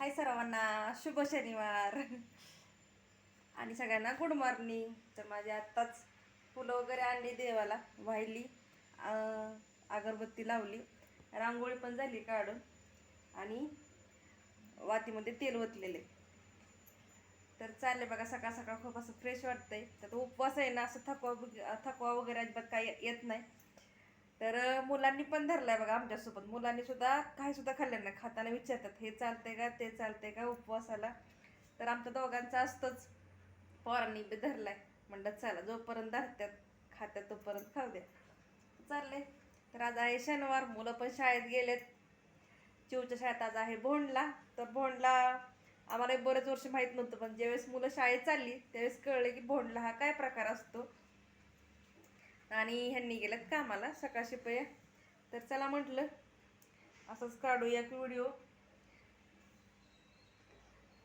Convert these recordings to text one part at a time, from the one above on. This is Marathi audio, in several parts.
हाय सर्वांना शुभ शनिवार. आणि सगळ्यांना गुड मॉर्निंग तर माझी आत्ताच फुलं वगैरे आणली देवाला वाहिली अगरबत्ती लावली. रांगोळी पण झाली काढून. आणि वातीमध्ये तेल ओतलेले. तर चालले बघा सकाळ सकाळ खूप असं फ्रेश वाटतंय. तर तो उपवास आहे ना असं थकवा थकवा वगैरे अजिबात काही येत नाही. तर मुलांनी पण धरलाय बघा आमच्यासोबत. मुलांनी सुद्धा काही सुद्धा खाल्लं नाही. खाताना विचारतात हे चालतंय का? ते चालतंय का? उपवासाला? तर आमच्या दोघांचं असतंच. पोरांनी बी धरलाय. म्हणलं चला जोपर्यंत धरत्यात खात्यात तोपर्यंत खाऊ द्या. चाललंय. तर आज आहे शनिवार. मुलं पण शाळेत गेलेत. चिवच्या शाळेत आज आहे भोंडला. तर भोंडला आम्हाला बरेच वर्ष माहीत नव्हतं पण ज्यावेळेस मुलं शाळेत चालली त्यावेळेस कळलं की भोंडला हा काय प्रकार असतो. आणि ह्यांनी गेलेत कामाला सकाळशी पया. तर चला म्हटलं असंच काढूया की व्हिडिओ.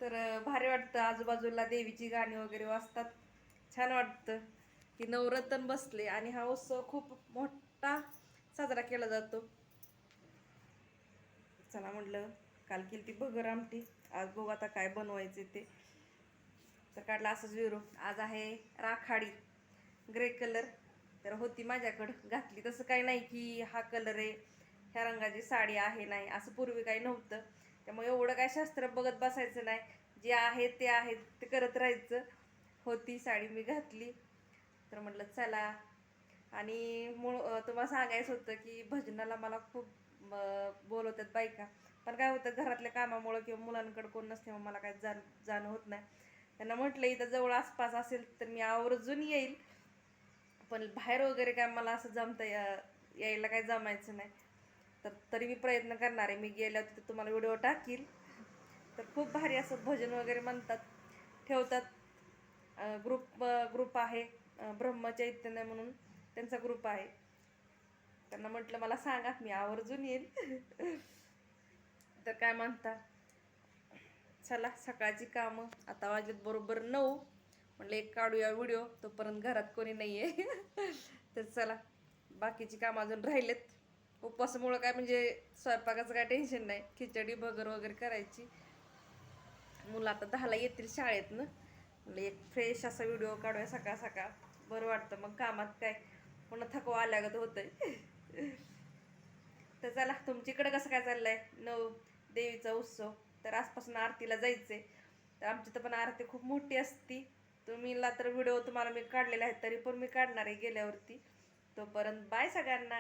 तर भारी वाटतं. आजूबाजूला देवीची गाणी वगैरे वाजतात. छान वाटतं की नवरत्न बसले आणि हा उत्सव खूप मोठा साजरा केला जातो. चला म्हटलं काल केली ती भगर आमटी. आज बघू आता काय बनवायचे ते. तर काढला असंच विरू आज आहे राखाडी ग्रे कलर. तर होती माझ्याकडं. घातली. तसं काही नाही की हा कलर आहे ह्या रंगाची साडी आहे नाही असं पूर्वी काही नव्हतं. त्यामुळे एवढं काय शास्त्र बघत बसायचं नाही. जे आहे ते आहे ते करत राहायचं. होती साडी मी घातली. तर म्हटलं चला. आणि मूळ तुम्हाला सांगायचं होतं की भजनाला मला खूप बोलवतात बायका. पण काय होतं घरातल्या कामामुळं किंवा मुलांकडे कोण नसल्यामुळे मला काय जाण जाणं होत नाही. त्यांना म्हटलं इथं जवळ आसपास असेल तर मी आवर्जून येईल. पण बाहेर वगैरे काय मला असं जमता या यायला काय जमायचं नाही. तर तरी मी प्रयत्न करणार आहे. मी गेल्यावर तिथं तुम्हाला व्हिडिओ टाकील. तर खूप भारी असं भजन वगैरे म्हणतात ठेवतात. ग्रुप ग्रुप आहे. ब्रह्मचैतन्य म्हणून त्यांचा ग्रुप आहे. त्यांना म्हटलं मला सांगा मी आवर्जून येईल. तर काय म्हणता? चला सकाळची कामं. आता वाजलेत बरोबर नऊ. म्हटलं एक काढूया व्हिडिओ तोपर्यंत घरात कोणी नाही आहे तर चला बाकीची कामं अजून राहिलेत. उपवासामुळं काय म्हणजे स्वयंपाकाचं काय टेन्शन नाही. खिचडी भगर वगैरे करायची. मुलं आता दहाला येतील शाळेतनं. म्हणलं एक फ्रेश असा व्हिडिओ काढूया सकाळ सकाळ. बरं वाटतं मग कामात काय? पुन्हा थकवा आल्यागत होतंय. तर चला तुमच्याकडं कसं काय चाललंय? नऊ देवीचा उत्सव. तर आजपासून आरतीला जायचंय. तर आमची तर पण आरती खूप मोठी असती. तुम्हीला तर व्हिडिओ तुम्हाला मी काढलेले आहेत तरी पण मी काढणार आहे गेल्यावरती. तोपर्यंत बाय सगळ्यांना.